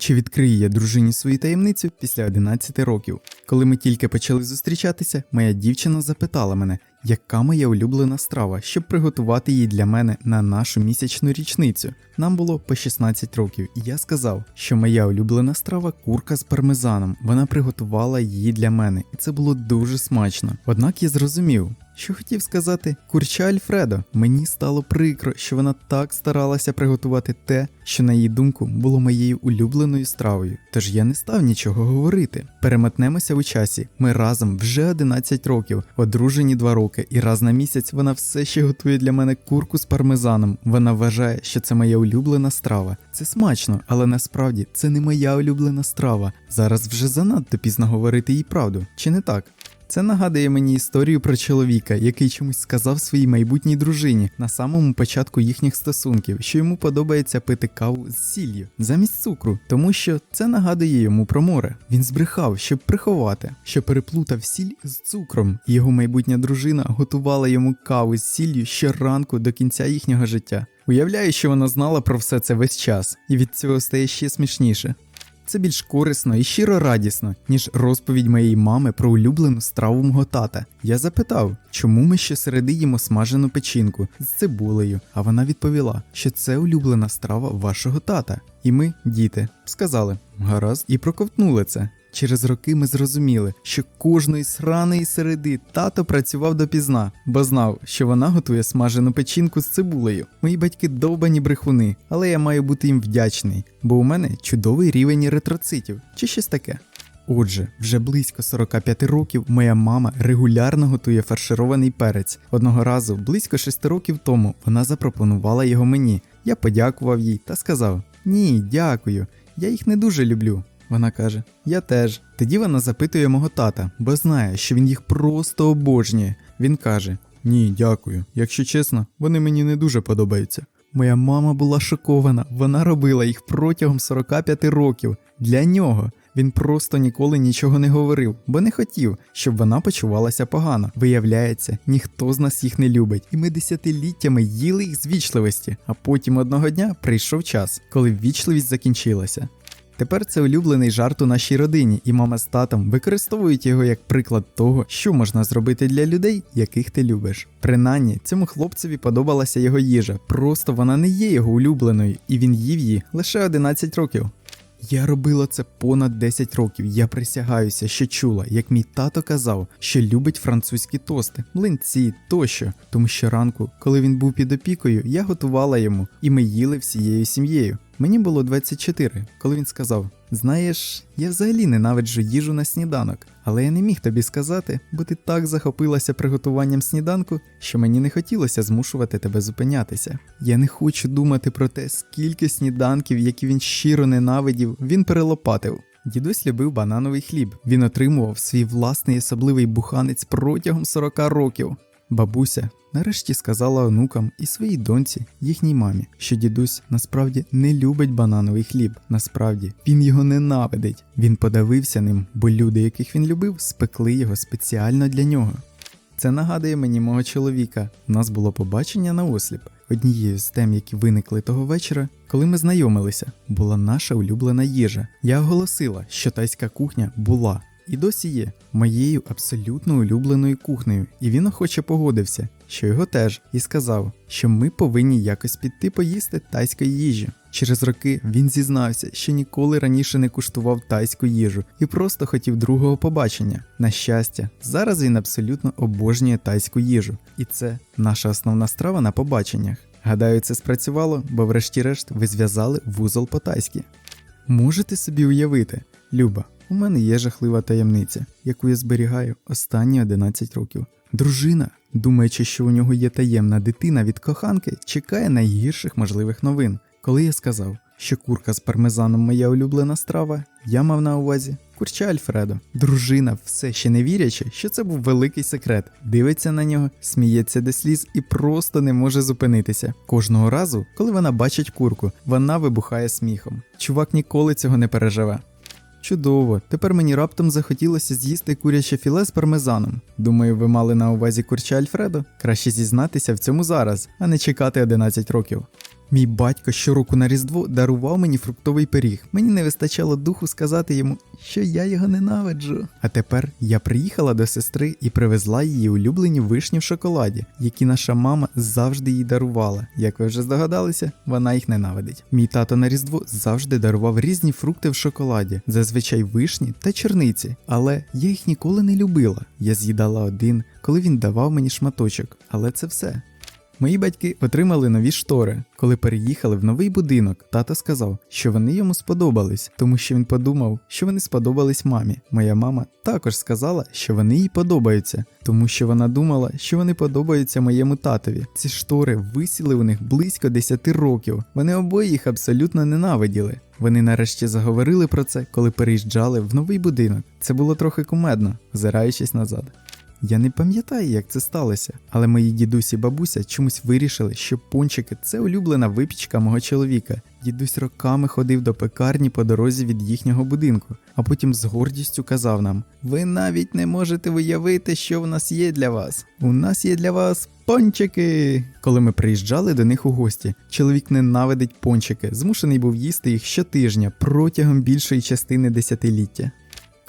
Чи відкриє дружині свою таємницю після 11 років? Коли ми тільки почали зустрічатися, моя дівчина запитала мене, яка моя улюблена страва, щоб приготувати її для мене на нашу місячну річницю. Нам було по 16 років, і я сказав, що моя улюблена страва курка з пармезаном. Вона приготувала її для мене, і це було дуже смачно. Однак я зрозумів, що хотів сказати курча Альфредо. Мені стало прикро, що вона так старалася приготувати те, що на її думку було моєю улюбленою стравою. Тож я не став нічого говорити. Переметнемося у часі. Ми разом вже 11 років, одружені 2 роки, і раз на місяць вона все ще готує для мене курку з пармезаном. Вона вважає, що це моя улюблена страва. Це смачно, але насправді це не моя улюблена страва. Зараз вже занадто пізно говорити їй правду, чи не так? Це нагадує мені історію про чоловіка, який чомусь сказав своїй майбутній дружині на самому початку їхніх стосунків, що йому подобається пити каву з сіллю замість цукру, тому що це нагадує йому про море. Він збрехав, щоб приховати, що переплутав сіль з цукром, його майбутня дружина готувала йому каву з сіллю щоранку до кінця їхнього життя. Уявляю, що вона знала про все це весь час, і від цього стає ще смішніше. Це більш корисно і щиро радісно, ніж розповідь моєї мами про улюблену страву мого тата. Я запитав, чому ми щосереди їмо смажену печінку з цибулею, а вона відповіла, що це улюблена страва вашого тата. І ми, діти, сказали гаразд, і проковтнули це. Через роки ми зрозуміли, що кожної сраної середи тато працював допізна, бо знав, що вона готує смажену печінку з цибулею. Мої батьки довбані брехуни, але я маю бути їм вдячний, бо у мене чудовий рівень еритроцитів чи щось таке. Отже, вже близько 45 років моя мама регулярно готує фарширований перець. Одного разу, близько 6 років тому, вона запропонувала його мені. Я подякував їй та сказав: Ні, дякую, я їх не дуже люблю. Вона каже: Я теж. Тоді вона запитує мого тата, бо знає, що він їх просто обожнює. Він каже: Ні, дякую. Якщо чесно, вони мені не дуже подобаються. Моя мама була шокована, вона робила їх протягом 45 років. Для нього він просто ніколи нічого не говорив, бо не хотів, щоб вона почувалася погано. Виявляється, ніхто з нас їх не любить, і ми десятиліттями їли їх з вічливості. А потім одного дня прийшов час, коли вічливість закінчилася. Тепер це улюблений жарт у нашій родині, і мама з татом використовують його як приклад того, що можна зробити для людей, яких ти любиш. Принаймні, цьому хлопцеві подобалася його їжа, просто вона не є його улюбленою, і він їв її лише 11 років. Я робила це понад 10 років. Я присягаюся, що чула, як мій тато казав, що любить французькі тости, млинці тощо. Тому що ранку, коли він був під опікою, я готувала йому, і ми їли всією сім'єю. Мені було 24, коли він сказав: Знаєш, я взагалі ненавиджу їжу на сніданок, але я не міг тобі сказати, бо ти так захопилася приготуванням сніданку, що мені не хотілося змушувати тебе зупинятися. Я не хочу думати про те, скільки сніданків, які він щиро ненавидів, він перелопатив. Дідусь любив банановий хліб. Він отримував свій власний особливий буханець протягом 40 років. Бабуся нарешті сказала онукам і своїй доньці, їхній мамі, що дідусь насправді не любить банановий хліб. Насправді він його ненавидить. Він подавився ним, бо люди, яких він любив, спекли його спеціально для нього. Це нагадує мені мого чоловіка. У нас було побачення на осліп. Однією з тем, які виникли того вечора, коли ми знайомилися, була наша улюблена їжа. Я оголосила, що тайська кухня була і досі є моєю абсолютно улюбленою кухнею, і він охоче погодився, що його теж, і сказав, що ми повинні якось піти поїсти тайської їжі. Через роки він зізнався, що ніколи раніше не куштував тайську їжу і просто хотів другого побачення. На щастя, зараз він абсолютно обожнює тайську їжу, і це наша основна страва на побаченнях. Гадаю, це спрацювало, бо врешті-решт ви зв'язали вузол по-тайськи. Можете собі уявити, Люба, у мене є жахлива таємниця, яку я зберігаю останні 11 років. Дружина, думаючи, що у нього є таємна дитина від коханки, чекає найгірших можливих новин. Коли я сказав, що курка з пармезаном моя улюблена страва, я мав на увазі курча Альфредо. Дружина, все ще не вірячи, що це був великий секрет, дивиться на нього, сміється до сліз і просто не може зупинитися. Кожного разу, коли вона бачить курку, вона вибухає сміхом. Чувак ніколи цього не переживе. Чудово, тепер мені раптом захотілося з'їсти куряче філе з пармезаном. Думаю, ви мали на увазі курча Альфредо? Краще зізнатися в цьому зараз, а не чекати 11 років. Мій батько щороку на Різдво дарував мені фруктовий пиріг. Мені не вистачало духу сказати йому, що я його ненавиджу. А тепер я приїхала до сестри і привезла її улюблені вишні в шоколаді, які наша мама завжди їй дарувала. Як ви вже здогадалися, вона їх ненавидить. Мій тато на Різдво завжди дарував різні фрукти в шоколаді, зазвичай вишні та черниці, але я їх ніколи не любила. Я з'їдала один, коли він давав мені шматочок, але це все. Мої батьки отримали нові штори. Коли переїхали в новий будинок, тато сказав, що вони йому сподобались, тому що він подумав, що вони сподобались мамі. Моя мама також сказала, що вони їй подобаються, тому що вона думала, що вони подобаються моєму татові. Ці штори висіли у них близько 10 років. Вони обоє їх абсолютно ненавиділи. Вони нарешті заговорили про це, коли переїжджали в новий будинок. Це було трохи кумедно, озираючись назад. Я не пам'ятаю, як це сталося, але мої дідусь і бабуся чомусь вирішили, що пончики це улюблена випічка мого чоловіка. Дідусь роками ходив до пекарні по дорозі від їхнього будинку, а потім з гордістю казав нам: Ви навіть не можете уявити, що в нас є для вас. У нас є для вас пончики. Коли ми приїжджали до них у гості, чоловік ненавидить пончики, змушений був їсти їх щотижня протягом більшої частини десятиліття.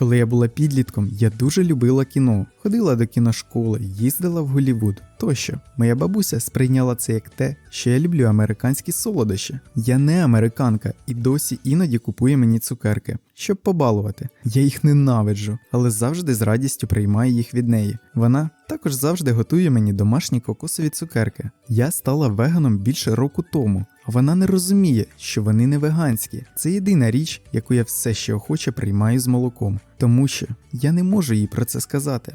Коли я була підлітком, я дуже любила кіно, ходила до кіношколи, їздила в Голлівуд тощо. Моя бабуся сприйняла це як те, що я люблю американські солодощі. Я не американка і досі іноді купує мені цукерки, щоб побалувати. Я їх ненавиджу, але завжди з радістю приймаю їх від неї. Вона також завжди готує мені домашні кокосові цукерки. Я стала веганом більше року тому, вона не розуміє, що вони не веганські. Це єдина річ, яку я все ще охоче приймаю з молоком, тому що я не можу їй про це сказати.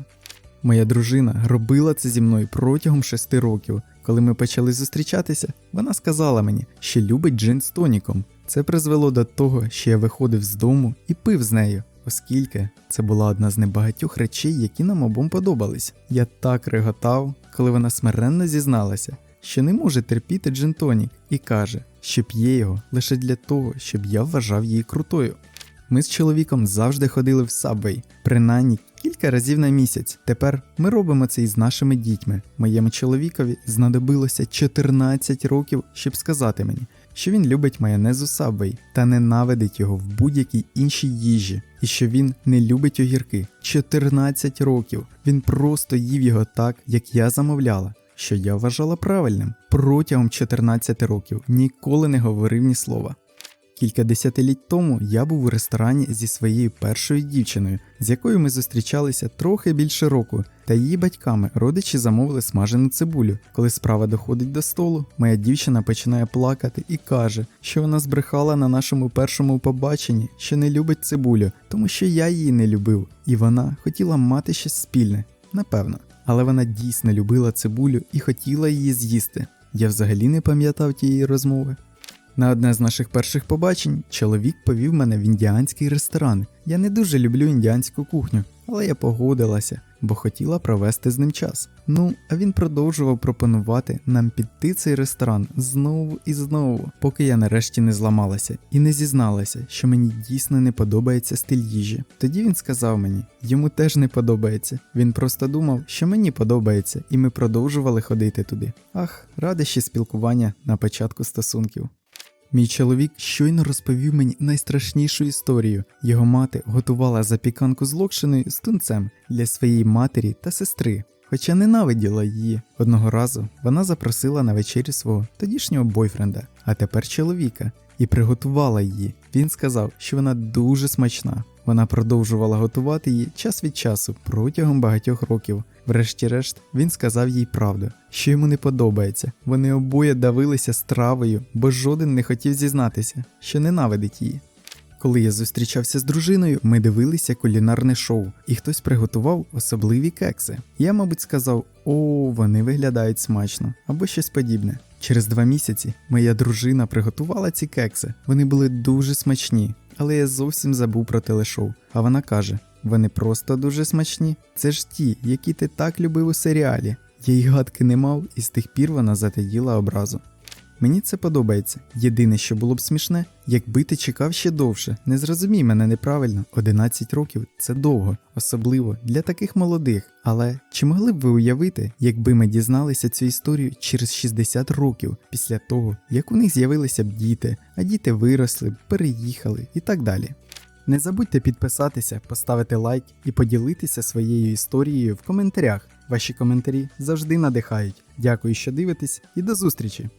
Моя дружина робила це зі мною протягом шести років. Коли ми почали зустрічатися, вона сказала мені, що любить джин з тоніком. Це призвело до того, що я виходив з дому і пив з нею, оскільки це була одна з небагатьох речей, які нам обом подобались. Я так реготав, коли вона смиренно зізналася, що не може терпіти джин-тонік, і каже, що п'є його лише для того, щоб я вважав її крутою. Ми з чоловіком завжди ходили в Сабвей, принаймні кілька разів на місяць. Тепер ми робимо це із нашими дітьми. Моєму чоловікові знадобилося 14 років, щоб сказати мені, що він любить майонез у Сабвей та ненавидить його в будь-якій іншій їжі, і що він не любить огірки. 14 років. Він просто їв його так, як я замовляла. Що я вважала правильним протягом 14 років ніколи не говорив ні слова. Кілька десятиліть тому я був у ресторані зі своєю першою дівчиною, з якою ми зустрічалися трохи більше року, та її батьками родичі замовили смажену цибулю. Коли справа доходить до столу, моя дівчина починає плакати і каже, що вона збрехала на нашому першому побаченні, що не любить цибулю, тому що я її не любив, і вона хотіла мати щось спільне, напевно. Але вона дійсно любила цибулю і хотіла її з'їсти. Я взагалі не пам'ятав тієї розмови. На одне з наших перших побачень чоловік повів мене в індіанський ресторан. Я не дуже люблю індіанську кухню, але я погодилася, бо хотіла провести з ним час. Ну, а він продовжував пропонувати нам піти цей ресторан знову і знову, поки я нарешті не зламалася і не зізналася, що мені дійсно не подобається стиль їжі. Тоді він сказав мені, йому теж не подобається. Він просто думав, що мені подобається, і ми продовжували ходити туди. Ах, радощі спілкування на початку стосунків. Мій чоловік щойно розповів мені найстрашнішу історію. Його мати готувала запіканку з локшиною з тунцем для своєї матері та сестри. Хоча ненавиділа її. Одного разу вона запросила на вечерю свого тодішнього бойфренда, а тепер чоловіка, і приготувала її. Він сказав, що вона дуже смачна. Вона продовжувала готувати її час від часу протягом багатьох років. Врешті-решт, він сказав їй правду, що йому не подобається. Вони обоє давилися стравою, бо жоден не хотів зізнатися, що ненавидить її. Коли я зустрічався з дружиною, ми дивилися кулінарне шоу, і хтось приготував особливі кекси. Я, мабуть, сказав: О, вони виглядають смачно або щось подібне. Через два місяці моя дружина приготувала ці кекси. Вони були дуже смачні, але я зовсім забув про телешоу. А вона каже: вони просто дуже смачні. Це ж ті, які ти так любив у серіалі. Я й гадки не мав, і з тих пір вона затаїла образу. Мені це подобається. Єдине, що було б смішне, якби ти чекав ще довше. Не зрозумій мене неправильно. 11 років це довго, особливо для таких молодих. Але чи могли б ви уявити, якби ми дізналися цю історію через 60 років після того, як у них з'явилися б діти, а діти виросли, переїхали і так далі. Не забудьте підписатися, поставити лайк і поділитися своєю історією в коментарях. Ваші коментарі завжди надихають. Дякую, що дивитесь, і до зустрічі!